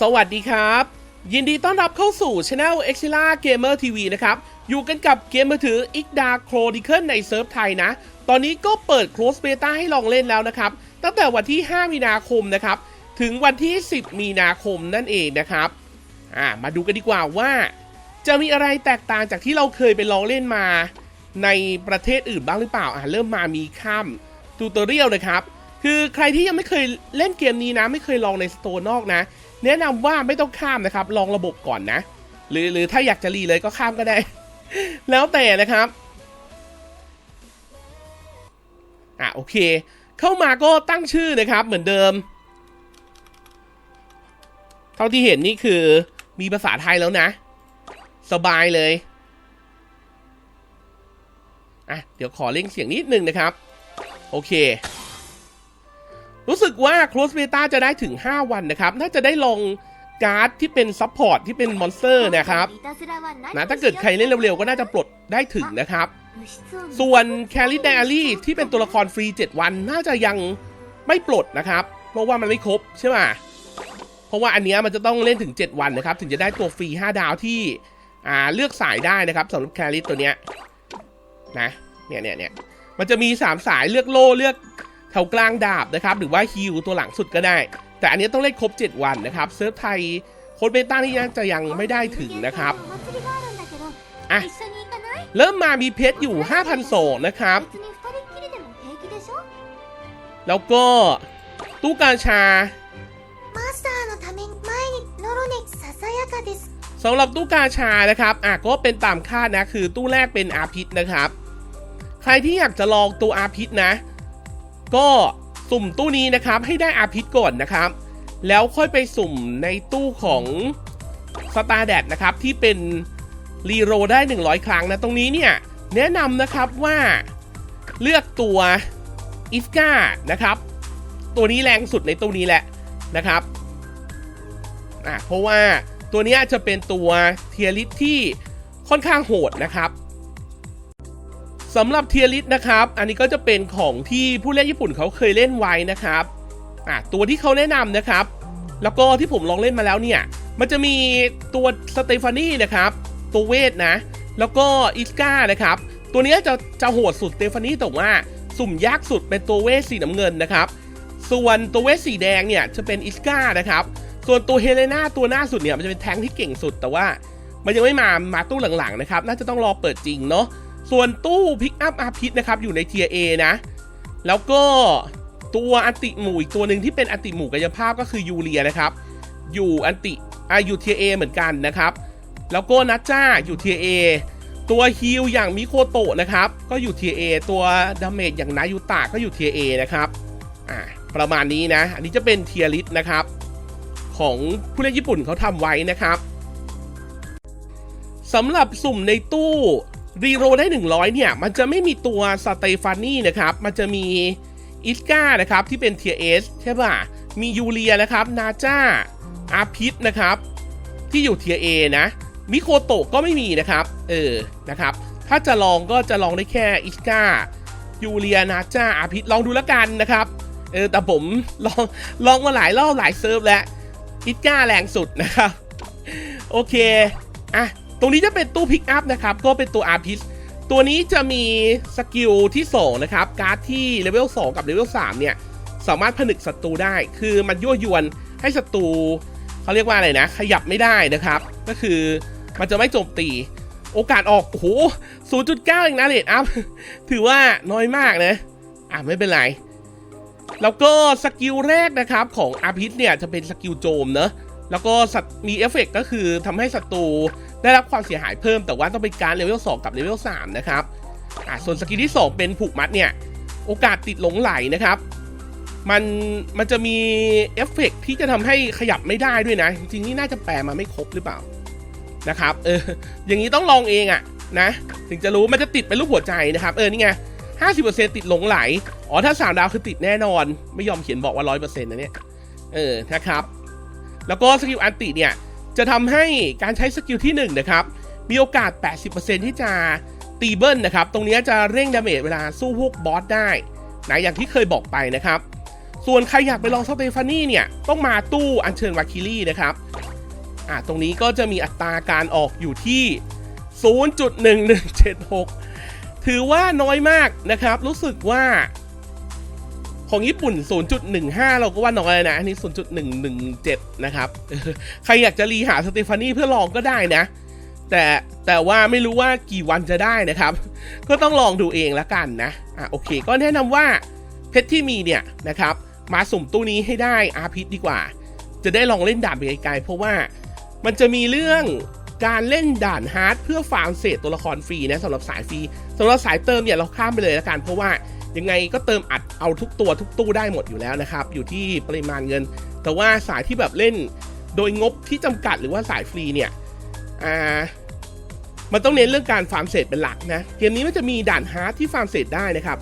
สวัสดีครับ ยินดีต้อนรับเข้าสู่ช anel e x i l a Gamer TV นะครับ อยู่กันกับเกมมือถือ i k d a Chronicle ในเซิร์ฟไทยนะ ตอนนี้ก็เปิด Close Beta ให้ลองเล่นแล้วนะครับ ตั้งแต่วันที่ 5 มีนาคมนะครับ ถึงวันที่ 10 มีนาคมนั่นเองนะครับอ่ามาดูกันดีกว่าว่า จะมีอะไรแตกต่างจากที่เราเคยไปลองเล่นมา ในประเทศอื่นบ้างหรือเปล่าอ่าเริ่มมามีข้ามทูตอเรียลนะครับ คือใครที่ยังไม่เคยเล่นเกมนี้นะ ไม่เคยลองในสโตร์นอกนะ แนะนำว่าไม่ต้องข้ามนะครับ ลองระบบก่อนนะ หรือหรือถ้าอยากจะรีเลยก็ข้ามก็ได้ แล้วแต่นะครับอะโอเค เข้ามาก็ตั้งชื่อนะครับ เหมือนเดิม เท่าที่เห็นนี่คือมีภาษาไทยแล้วนะ สบายเลยอะเดี๋ยวขอเล่งเสียงนิดนึงนะครับ โอเค รู้สึกว่า Close Beta จะได้ถึง 5 วันนะครับ น่าจะได้ลงการ์ดที่เป็นซัพพอร์ตที่เป็นมอนสเตอร์นะครับนะถ้าเกิดใครเล่นเร็วๆ ก็น่าจะปลดได้ถึงนะครับ ส่วน Carry Diary ที่เป็นตัวละครฟรี 7 วันน่าจะยังไม่ปลดนะครับ เพราะว่ามันไม่ครบใช่ไหมเพราะว่าอันเนี้ยมันจะต้องเล่นถึง 7 วันนะครับ ถึงจะได้ตัวฟรี 5 ดาวที่อ่าเลือกสายได้นะครับสำหรับ Carry ตัวเนี้ยนะเนี่ยเนี่ยเนี่ยมันจะมี 3 สายเลือกโล่เลือก แถวกลางดาบนะครับ หรือว่าฮิวตัวหลังสุดก็ได้ แต่อันนี้ต้องเล่นครบ 7 วันนะครับเซิร์ฟไทยโค้ดเบต้านี่ยังจะยังไม่ได้ถึงนะครับอะเริ่มมามีเพชรอยู่ 5,000โซนะครับแล้วก็ตู้กาชาสำหรับตู้กาชานะครับอะก็เป็นตามคาดนะ คือตู้แรกเป็นอาพิษนะครับ ใครที่อยากจะลองตัวอาพิษนะ ก็สุ่มตู้นี้นะครับให้ได้อาพิษก่อนนะครับ แล้วค่อยไปสุ่มในตู้ของสตาร์แดดนะครับที่เป็นรีโรได้ 100 ครั้งนะ ตรงนี้เนี่ยแนะนำนะครับว่าเลือกตัวอิสกานะครับ ตัวนี้แรงสุดในตู้นี้แหละนะครับอะเพราะว่าตัวนี้จะเป็นตัวเทียริสที่ค่อนข้างโหดนะครับ สำหรับเทียริสนะครับ อันนี้ก็จะเป็นของที่ผู้เล่นญี่ปุ่นเขาเคยเล่นไว้นะครับอะตัวที่เขาแนะนำนะครับ แล้วก็ที่ผมลองเล่นมาแล้วเนี่ย มันจะมีตัวสเตฟานีนะครับ ตัวเวทนะ แล้วก็อิสกานะครับ ตัวเนี้ยจะจะโหดสุดสเตฟานีแต่ว่าสุ่มยากสุดเป็นตัวเวทสีน้ำเงินนะครับ ส่วนตัวเวทสีแดงเนี่ยจะเป็นอิสกานะครับ ส่วนตัวเฮเลนาตัวหน้าสุดเนี่ยมันจะเป็นแท้งที่เก่งสุดแต่ว่า มันยังไม่มา มาตู้หลังๆนะครับ น่าจะต้องรอเปิดจริงเนาะ ส่วนตู้พิกอัพอาพิษนะครับอยู่ในเทียเอนะ แล้วก็ตัวอันติหมู่อีกตัวหนึ่งที่เป็นอันติหมู่กายภาพก็คือยูเรียนะครับ อยู่อันติอายู่เทียเอเหมือนกันนะครับ แล้วก็นัจจ้าอยู่เทียเอตัวฮิลอย่างมิโคโตะนะครับ ก็อยู่เทียเอตัวดาเมจอย่างนายูตะก็อยู่เทียเอนะครับอ่าประมาณนี้นะ อันนี้จะเป็นเทียริสนะครับ ของผู้เล่นญี่ปุ่นเขาทำไว้นะครับสำหรับสุ่มในตู้ รีโรได้ 100 เนี่ย มันจะไม่มีตัวสเตฟานี่นะครับ มันจะมีอิสกานะครับ ที่เป็นเทียเอสใช่ป่ะ มียูเลียนะครับ นาจาอาพิษนะครับ ที่อยู่เทียเอนะ มิโคโตะก็ไม่มีนะครับ เออ นะครับ ถ้าจะลองก็จะลองได้แค่อิสกายูเลียนาจาอาพิษลองดูแล้วกันนะครับ เออ แต่ผมลองลองมาหลายรอบหลายเซิร์ฟแล้วอิสกาแรงสุดนะครับ โอเค อะ ตรงนี้จะเป็นตู้พิกอัพนะครับ ก็เป็นตัวอาพิสตัวนี้จะมีสกิลที่2นะครับ การ์ดที่เลเวล2กับเลเวล3เนี่ย สามารถผนึกศัตรูได้ คือมันยั่วยวนให้ศัตรูเขาเรียกว่าอะไรนะ ขยับไม่ได้นะครับ ก็คือมันจะไม่โจมตี โอกาสออก โอ้โห 0.9เองนะเลดอัพ ถือว่าน้อยมากนะ อะไม่เป็นไร แล้วก็สกิลแรกนะครับของอาพิษเนี่ยจะเป็นสกิลโจมเนอะ แล้วก็มีเอฟเฟกต์ก็คือทำให้ศัตรู ได้รับความเสียหายเพิ่มแต่ว่าต้องเป็นการเลเวล2กับเลเวล3นะครับอ่าส่วนสกิลที่ 2 เป็นผูกมัดเนี่ยโอกาสติดหลงไหลนะครับมันมันจะมีเอฟเฟกต์ที่จะทำให้ขยับไม่ได้ด้วยนะ จริงๆนี่น่าจะแปลมาไม่ครบหรือเปล่านะครับเอออย่างนี้ต้องลองเองอะนะถึงจะรู้มันจะติดเป็นรูปหัวใจนะครับเออนี่ไง50%ติดหลงไหลอ๋อถ้า3ดาวคือติดแน่นอน ไม่ยอมเขียนบอกว่า100%นะเนี่ยเออนะครับ แล้วก็สกิลอันติเนี่ย จะทำให้การใช้สกิลที่1นะครับมีโอกาส 80%ที่จะตีเบิลนะครับ ตรงนี้จะเร่งดาเมจเวลาสู้พวกบอสได้นะอย่างที่เคยบอกไปนะครับ ส่วนใครอยากไปลองสเตฟานี่เนี่ย ต้องมาตู้อัญเชิญวาคิลี่นะครับอ่าตรงนี้ก็จะมีอัตราการออกอยู่ที่ 0.1176 ถือว่าน้อยมากนะครับ รู้สึกว่า ของญี่ปุ่น 0.15 เราก็ว่าน้อยนะ อันนี้ 0.117 นะครับ ใครอยากจะรีหาสเตฟานีเพื่อลองก็ได้นะ แต่แต่ว่าไม่รู้ว่ากี่วันจะได้นะครับ ก็ต้องลองดูเองละกันนะ อะโอเค ก็แนะนำว่าเพชรที่มีเนี่ยนะครับ มาสุ่มตู้นี้ให้ได้อาพิษดีกว่า จะได้ลองเล่นด่านไปไกลๆเพราะว่ามันจะมีเรื่องการเล่นด่านฮาร์ดเพื่อฟาร์มเศษตัวละครฟรีนะสำหรับสายฟรีสำหรับสายเติมเนี่ยเราข้ามไปเลยละกันเพราะว่า ยังไงก็เติมอัดเอาทุกตัวทุกตู้ได้หมดอยู่แล้วนะครับ อยู่ที่ปริมาณเงิน แต่ว่าสายที่แบบเล่นโดยงบที่จำกัดหรือว่าสายฟรีเนี่ยอ่ามันต้องเน้นเรื่องการฟาร์มเศษเป็นหลักนะ เกมนี้มันจะมีด่านฮาร์ดที่ฟาร์มเศษได้นะครับ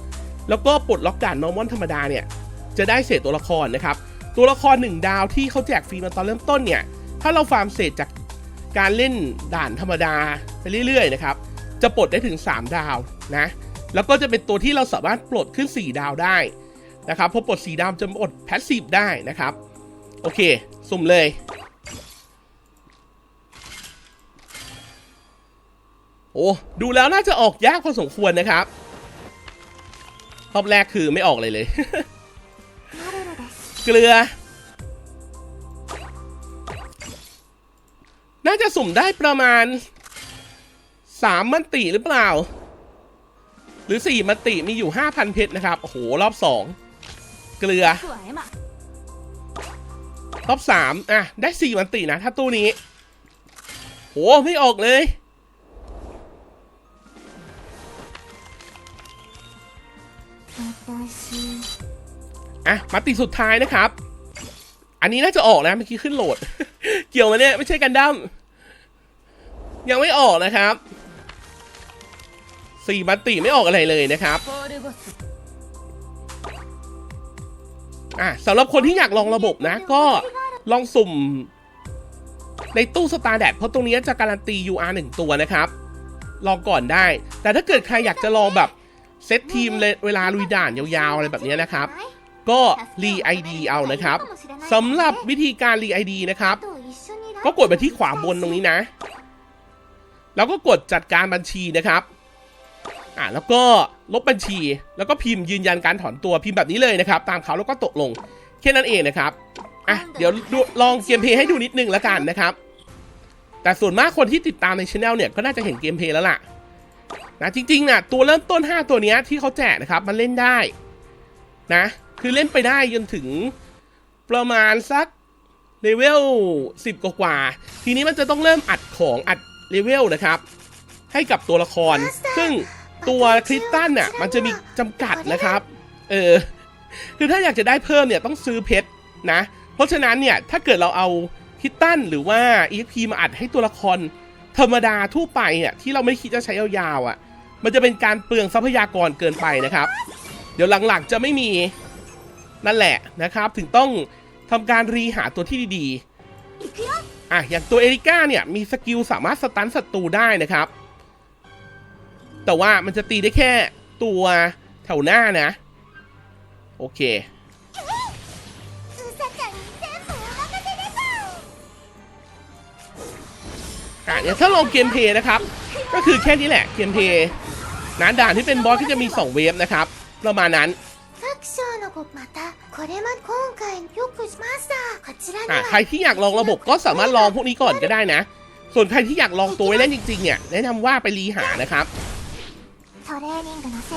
แล้วก็ปลดล็อกด่านนอร์มอนธรรมดาเนี่ย จะได้เศษตัวละครนะครับ ตัวละคร 1 ดาวที่เขาแจกฟรีมาตอนเริ่มต้นเนี่ย ถ้าเราฟาร์มเศษจากการเล่นด่านธรรมดาไปเรื่อยๆนะครับ จะปลดได้ถึง 3 ดาวนะ แล้วก็จะเป็นตัวที่เราสามารถปลดขึ้น 4 ดาวได้นะครับพอปลด 4 ดาวจะอดแพสซีฟได้นะครับ โอเค สุ่มเลย โอ้ดูแล้วน่าจะออกยากพอสมควรนะครับรอบแรกคือไม่ออกเลยเลย เกลือ น่าจะสุ่มได้ประมาณสามมันติหรือเปล่า หรือ 4 มติมีอยู่ 5,000 เพชรนะครับ โอ้โห รอบ 2 เกลือ รอบ 3 อะ ได้ 4 มตินะ ถ้าตู้นี้ โห ไม่ออกเลย อะ มติสุดท้ายนะครับ อันนี้น่าจะออกนะ เมื่อกี้ขึ้นโหลด เกี่ยวมาเนี่ย ไม่ใช่กันดั้มยังไม่ออกนะครับ สี่บัตติไม่ออกอะไรเลยนะครับอะสำหรับคนที่อยากลองระบบนะ ก็ลองสุ่ม ในตู้สตาร์แดดเพราะตรงนี้จะการันตี UR 1 ตัวนะครับ ลองก่อนได้ แต่ถ้าเกิดใครอยากจะลองแบบเซตทีมเวลาลุยด่านยาวๆ อะไรแบบนี้นะครับ ก็รีไอดีเอานะครับสำหรับวิธีการรีไอดีนะครับ ก็กดไปที่ขวาบนตรงนี้นะ แล้วก็กดจัดการบัญชีนะครับ อ่าแล้วก็ลบบัญชี แล้วก็พิมพ์ยืนยันการถอนตัวพิมพ์แบบนี้เลยนะครับ ตามเขาแล้วก็ตกลงแค่นั้นเองนะครับอะเดี๋ยวดูลองเกมเพลย์ให้ดูนิดนึงแล้วกันนะครับ แต่ส่วนมากคนที่ติดตามในช anel เนี่ยก็น่าจะเห็นเกมเพลย์แล้วล่ะนะจริงๆนะตัวเริ่มต้น 5 ตัวเนี้ยที่เขาแจกนะครับมันเล่นได้นะ คือเล่นไปได้จนถึงประมาณสักเลเวล10 กว่าๆทีนี้มันจะต้องเริ่มอัดของอัดเลเวลนะครับ ให้กับตัวละครซึ่ง ตัวคริสตันน่ะมันจะมีจำกัดนะครับ เออ คือถ้าอยากจะได้เพิ่มเนี่ยต้องซื้อเพชรนะ เพราะฉะนั้นเนี่ยถ้าเกิดเราเอาคิตตันหรือว่า EXP มาอัดให้ตัวละคร ธรรมดาทั่วไปเนี่ยที่เราไม่คิดจะใช้ยาวๆอะ มันจะเป็นการเปลืองทรัพยากรเกินไปนะครับ เดี๋ยวหลังๆจะไม่มีนั่นแหละนะครับ ถึงต้องทำการรีหาตัวที่ดีๆอะอย่างตัวเอริก้าเนี่ยมีสกิลสามารถสตันศัตรูได้นะครับ แต่ว่ามันจะตีได้แค่ตัวแถวหน้านะ โอเค อะเนี่ยถ้าลองเกมเพย์นะครับ ก็คือแค่นี้แหละเกมเพย์นั้ด่านที่เป็นบอสก็จะมี 2 เวฟนะครับ ประมาณนั้นใครที่อยากลองระบบก็สามารถลองพวกนี้ก่อนก็ได้นะ ส่วนใครที่อยากลองตัวไว้เล่นจริงๆเนี่ยแนะนำว่าไปรีหานะครับ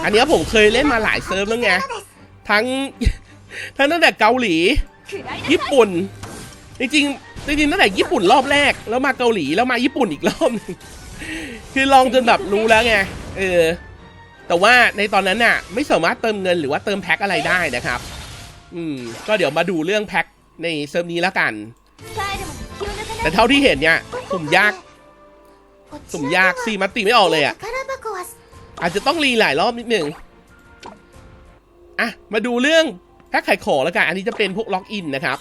อันนี้ผมเคยเล่นมาหลายเซิร์ฟแล้วไง ทั้ง ทั้งตั้งแต่เกาหลี ญี่ปุ่น จริงๆจริงๆตั้งแต่ญี่ปุ่นรอบแรก แล้วมาเกาหลีแล้วมาญี่ปุ่นอีกรอบคือลองจนแบบรู้แล้วไง เออ แต่ว่าในตอนนั้นน่ะ ไม่สามารถเติมเงินหรือว่าเติมแพ็คอะไรได้นะครับ อืม ก็เดี๋ยวมาดูเรื่องแพ็คในเซิร์ฟนี้แล้วกัน แต่เท่าที่เห็นเนี่ยสุ่มยาก สุ่มยากสี่มัตติไม่ออกเลยอะ อาจจะต้องรีหลายรอบนิดหนึ่งอะ มาดูเรื่องแพ็คไข่ขอแล้วกัน อันนี้จะเป็นพวกล็อกอินนะครับ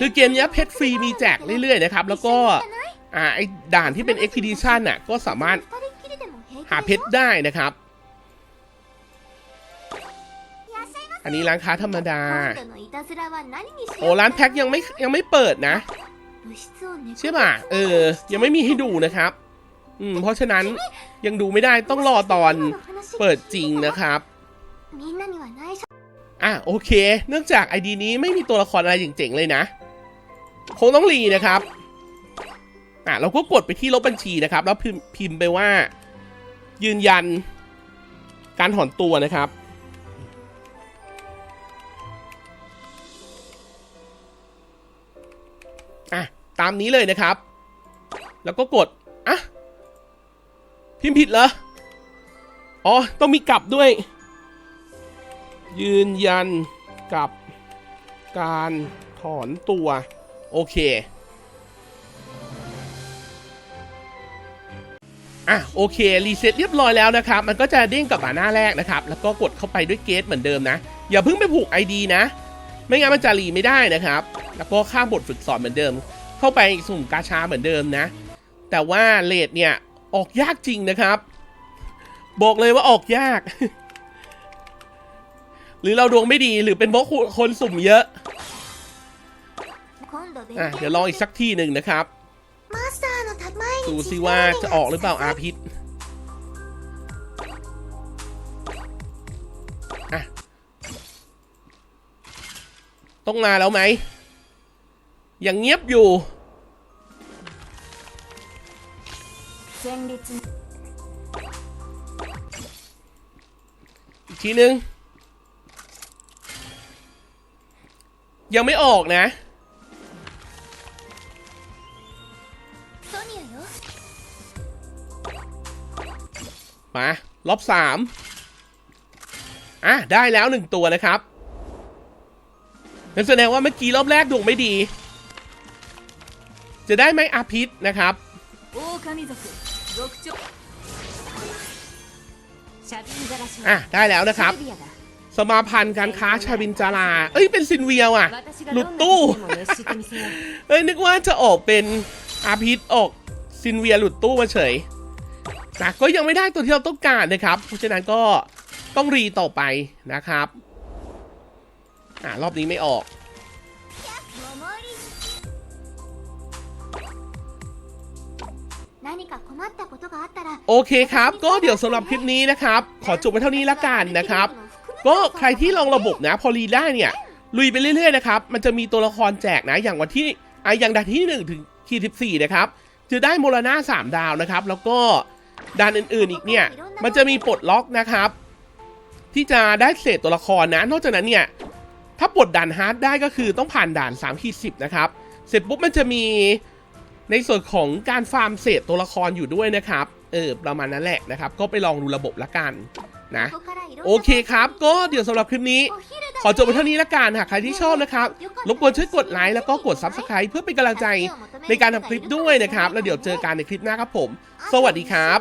คือเกมนี้เพชรฟรีมีแจกเรื่อยๆนะครับ แล้วก็อ่าไอ้ด่านที่เป็น Expedition น่ะ ก็สามารถหาเพชรได้นะครับ อันนี้ร้านค้าธรรมดา โอ้ร้านแพ็คยังไม่ยังไม่เปิดนะ ใช่ป่ะ เออ ยังไม่มีให้ดูนะครับ อืมเพราะฉะนั้นยังดูไม่ได้ต้องรอตอนเปิดจริงนะครับอะโอเค เนื่องจากไอดีนี้ไม่มีตัวละครอะไรเจ๋งๆเลยนะ คงต้องรีนะครับ อะเราก็กดไปที่ลบบัญชีนะครับ แล้วพิมพ์ไปว่า ยืนยัน การถอนตัวนะครับอะตามนี้เลยนะครับ แล้วก็กด พิมพ์ผิดเหรอ อ๋อ ต้องมีกลับด้วย ยืนยันกับการถอนตัว โอเค อะ โอเค รีเซ็ตเรียบร้อยแล้วนะครับ มันก็จะเด้งกลับมาหน้าแรกนะครับ แล้วก็กดเข้าไปด้วยเกตเหมือนเดิมนะ อย่าเพิ่งไปผูก ID นะ ไม่งั้นมันจะรีไม่ได้นะครับ แล้วก็ข้ามบทฝึกสอนเหมือนเดิม เข้าไปสุ่มกาชาเหมือนเดิมนะ แต่ว่าเลทเนี่ย ออกยากจริงนะครับ บอกเลยว่าออกยาก หรือเราดวงไม่ดีหรือเป็นเพราะคนสุ่มเยอะอะเดี๋ยวลองอีกสักที่หนึ่งนะครับดูซิว่าจะออกหรือเปล่าอาพิษอะต้องมาแล้วไหมยังเงียบอยู่ 戦慄 อีกทีหนึ่งยังไม่ออกนะ ソニアよ มารอบสามอ่ะ ได้แล้วหนึ่งตัวนะครับนั่นแสดงว่าเมื่อกี้รอบแรกดวงไม่ดี จะได้ไหมอาพิษนะครับ 狼族 อะ ได้แล้วนะครับ สมาพันธ์การค้าชาบินจารา เอ้ย เป็นซินเวียวอะ หลุดตู้ เอ้ย นึกว่าจะออกเป็นอาพิษออกซินเวียหลุดตู้มาเฉยนะก็ยังไม่ได้ตัวที่เราต้องการนะครับ เพราะฉะนั้นก็ต้องรีต่อไปนะครับ อ่ารอบนี้ไม่ออก โอเคครับ ก็เดี๋ยวสำหรับคลิปนี้นะครับ ขอจบไว้เท่านี้ละกันนะครับ ก็ใครที่ลองระบบนะ พอรีได้เนี่ย ลุยไปเรื่อยๆนะครับ มันจะมีตัวละครแจกนะ อย่างวันที่อะอย่างด่านที่1ถึงขีด14นะครับ จะได้โมลนา3ดาวนะครับ แล้วก็ด่านอื่นๆอีกเนี่ย มันจะมีปลดล็อกนะครับ ที่จะได้เศษตัวละครนะ นอกจากนั้นเนี่ย ถ้าปลดด่านฮาร์ดได้ก็คือต้องผ่านด่าน3ขีด10นะครับ เสร็จปุ๊บมันจะมี ในส่วนของการฟาร์มเศษตัวละครอยู่ด้วยนะครับ เออ ประมาณนั้นแหละนะครับ ก็ไปลองดูระบบละกันนะ โอเคครับ ก็เดี๋ยวสำหรับคลิปนี้ ขอจบไปเท่านี้ละกันหากใครที่ชอบนะครับ รบกวนช่วยกดไลค์แล้วก็กด Subscribe เพื่อเป็นกำลังใจในการทำคลิปด้วยนะครับ แล้วเดี๋ยวเจอกันในคลิปหน้าครับผม สวัสดีครับ